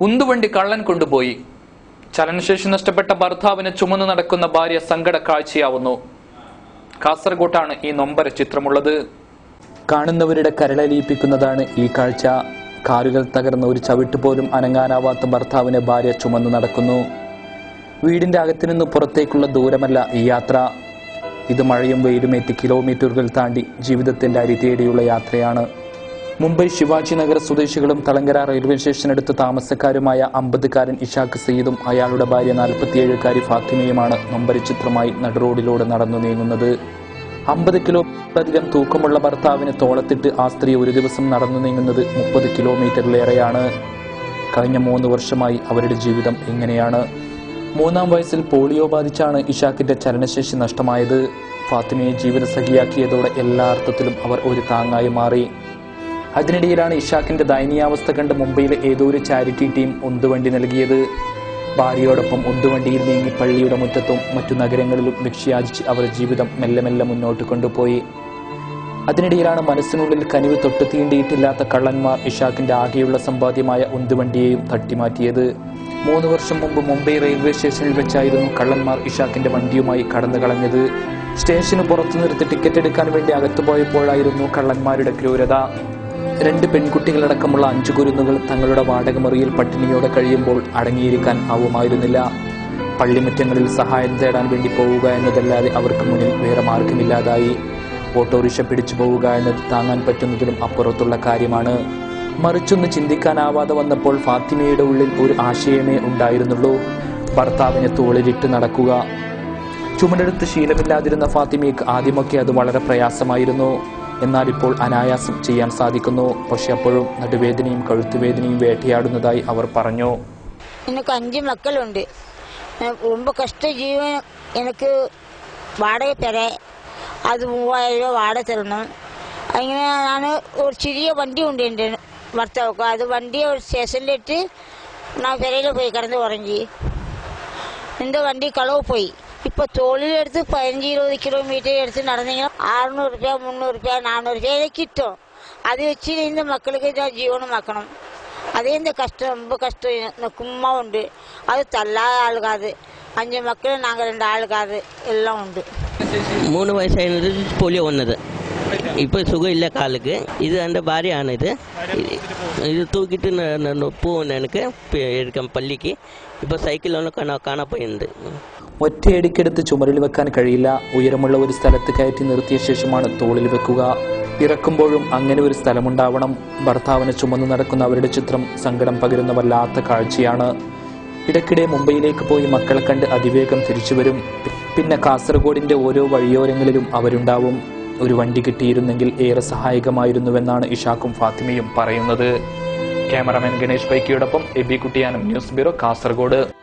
ഉന്തുവണ്ടി കള്ളൻ കൊണ്ടുപോയി. ചലനശേഷി നഷ്ടപ്പെട്ട ഭർത്താവിനെ ചുമന്നു നടക്കുന്ന ഭാര്യ സങ്കട കാഴ്ചയാവുന്നു. കാസർഗോട്ടാണ് ഈ നൊമ്പര ചിത്രമുള്ളത്. കാണുന്നവരുടെ കരളലിയിപ്പിക്കുന്നതാണ് ഈ കാഴ്ച. കാലുകൾ തകർന്ന ഒരു ചവിട്ട് പോലും അനങ്ങാനാവാത്ത ഭർത്താവിനെ ഭാര്യ ചുമന്നു നടക്കുന്നു. വീടിന്റെ അകത്തുനിന്ന് പുറത്തേക്കുള്ള ദൂരമല്ല ഈ യാത്ര. ഇത് മഴയും വെയിലുമേറ്റ് കിലോമീറ്ററുകൾ താണ്ടി ജീവിതത്തിന്റെ അരി തേടിയുള്ള യാത്രയാണ്. മുംബൈ ശിവാജി നഗർ സ്വദേശികളും തളങ്കര റെയിൽവേ സ്റ്റേഷനടുത്ത് താമസക്കാരുമായ അമ്പതുകാരൻ ഇഷാഖ് സയ്യിദും അയാളുടെ ഭാര്യ നാൽപ്പത്തിയേഴുകാരി ഫാത്തിമയുമാണ് നൊമ്പരചിത്രമായി നടുറോഡിലൂടെ നടന്നു നീങ്ങുന്നത്. അമ്പത് കിലോമീറ്ററിലധികം തൂക്കമുള്ള ഭർത്താവിന് തോളത്തിട്ട് ആ സ്ത്രീ ഒരു ദിവസം നടന്നു നീങ്ങുന്നത് മുപ്പത് കിലോമീറ്ററിലേറെയാണ്. കഴിഞ്ഞ മൂന്ന് വർഷമായി അവരുടെ ജീവിതം എങ്ങനെയാണ്? മൂന്നാം വയസ്സിൽ പോളിയോ ബാധിച്ചാണ് ഇഷാഖിന്റെ ചലനശേഷി നഷ്ടമായത്. ഫാത്തിമയെ ജീവിതസഖിയാക്കിയതോടെ എല്ലാ അർത്ഥത്തിലും അവർ ഒരു താങ്ങായി മാറി. അതിനിടയിലാണ് ഇഷാക്കിന്റെ ദയനീയാവസ്ഥ കണ്ട് മുംബൈയിലെ ഏതോ ഒരു ചാരിറ്റി ടീം ഉന്തുവണ്ടി നൽകിയത്. ഭാര്യയോടൊപ്പം ഉന്തുവണ്ടിയിൽ നീങ്ങി പള്ളിയുടെ മുറ്റത്തും മറ്റു നഗരങ്ങളിലും ഭിക്ഷയാചിച്ച് അവർ ജീവിതം മെല്ലെ മെല്ലെ മുന്നോട്ട് കൊണ്ടുപോയി. അതിനിടയിലാണ് മനസ്സിനുള്ളിൽ കനിവ് തൊട്ട് തീണ്ടിയിട്ടില്ലാത്ത കള്ളന്മാർ ഇഷാക്കിന്റെ ആകെയുള്ള സമ്പാദ്യമായ ഉന്തുവണ്ടിയെയും തട്ടിമാറ്റിയത്. മൂന്ന് വർഷം മുമ്പ് മുംബൈ റെയിൽവേ സ്റ്റേഷനിൽ വെച്ചായിരുന്നു കള്ളന്മാർ ഇഷാക്കിന്റെ വണ്ടിയുമായി കടന്നു കളഞ്ഞത്. സ്റ്റേഷന് പുറത്തു നിർത്തി ടിക്കറ്റ് എടുക്കാൻ വേണ്ടി അകത്തു പോയപ്പോഴായിരുന്നു കള്ളന്മാരുടെ ക്രൂരത. രണ്ട് പെൺകുട്ടികളടക്കമുള്ള അഞ്ചു കുരുന്നുകൾ തങ്ങളുടെ വാടകമുറിയിൽ പട്ടിണിയോടെ കഴിയുമ്പോൾ അടങ്ങിയിരിക്കാൻ ആവുമായിരുന്നില്ല. പള്ളിമുറ്റങ്ങളിൽ സഹായം തേടാൻ വേണ്ടി പോവുക എന്നതല്ലാതെ അവർക്ക് മുന്നിൽ വേറെ മാർഗമില്ലാതായി ഓട്ടോറിക്ഷ പിടിച്ചു പോവുക എന്നത് താങ്ങാൻ പറ്റുന്നതിലും അപ്പുറത്തുള്ള കാര്യമാണ്. മറിച്ചൊന്ന് ചിന്തിക്കാനാവാതെ വന്നപ്പോൾ ഫാത്തിമയുടെ ഉള്ളിൽ ഒരു ആശയമേ ഉണ്ടായിരുന്നുള്ളൂ. ഭർത്താവിനെ തോളിലിട്ട് നടക്കുക. ചുമടെടുത്ത് ശീലമില്ലാതിരുന്ന ഫാത്തിമയ്ക്ക് ആദ്യമൊക്കെ അത് വളരെ പ്രയാസമായിരുന്നു. എന്നാൽ ഇപ്പോൾ അനായാസം ചെയ്യാൻ സാധിക്കുന്നു പക്ഷെ അപ്പോഴും നടുവേദനയും കഴുത്തുവേദനയും വേട്ടയാടുന്നതായി അവർ പറഞ്ഞു எனக்கு அஞ்சு மக்கள் உண்டு எனக்கு ரொம்ப கஷ்ட ஜீவன் எனக்கு வாடகை தரேன் அது மூவாயிரம் ரூபா வாடகை தரணும் അങ്ങനെ ഞാൻ ഒരു ചെറിയ വണ്ടി ഉണ്ട് എൻ്റെ ഭർത്താവുക്ക് അത് വണ്ടി ഒരു സ്റ്റേഷനിലിട്ട് நான் പെരയിൽ പോയി കിടന്ന് ഉറങ്ങി എൻ്റെ വണ്ടി കളവ് പോയി இப்போ தொழில் எடுத்து பதினஞ்சு இருபது கிலோமீட்டர் எடுத்து நடந்தீங்கன்னா அறுநூறுபா முந்நூறுபா நானூறுபா இதை கிட்டும். அது வச்சு இந்த மக்களுக்கு இதை ஜீவனம் ஆக்கணும். அதே இந்த கஷ்டம் ரொம்ப கஷ்டம். எனக்கு கும்மா உண்டு. அது தள்ளாத ஆளுக்காது அஞ்சு மக்கள் நாங்கள் ரெண்டு ஆளுக்காது எல்லாம் உண்டு. மூணு வயசானது போலியோ ஒன்றுது இப்போ சுகம் இல்லை காலுக்கு. இது அந்த பாரி ஆனது இது தூக்கிட்டு நான் எனக்கு எடுக்க பள்ளிக்கு. இப்போ சைக்கிள் ஒன்று காண காண போயிருந்து ഒറ്റയടിക്കെടുത്ത് ചുമരിൽ വെക്കാൻ കഴിയില്ല. ഉയരമുള്ള ഒരു സ്ഥലത്ത് കയറ്റി നിർത്തിയ ശേഷമാണ് തോളിൽ വെക്കുക. ഇറക്കുമ്പോഴും അങ്ങനെ ഒരു സ്ഥലമുണ്ടാവണം. ഭർത്താവിനെ ചുമന്ന് നടക്കുന്ന അവരുടെ ചിത്രം സങ്കടം പകരുന്ന വല്ലാത്ത കാഴ്ചയാണ്. ഇടയ്ക്കിടെ മുംബൈയിലേക്ക് പോയി മക്കളെ കണ്ട് അതിവേഗം തിരിച്ചു വരും. പിന്നെ കാസർഗോഡിന്റെ ഓരോ വഴിയോരങ്ങളിലും അവരുണ്ടാവും. ഒരു വണ്ടി കിട്ടിയിരുന്നെങ്കിൽ ഏറെ സഹായകമായിരുന്നുവെന്നാണ് ഇഷാക്കും ഫാത്തിമയും പറയുന്നത്. ക്യാമറാമാൻ ഗണേഷ് പൈക്കിയോടൊപ്പം എബി കുട്ടിയാനും ന്യൂസ് ബ്യൂറോ കാസർഗോഡ്.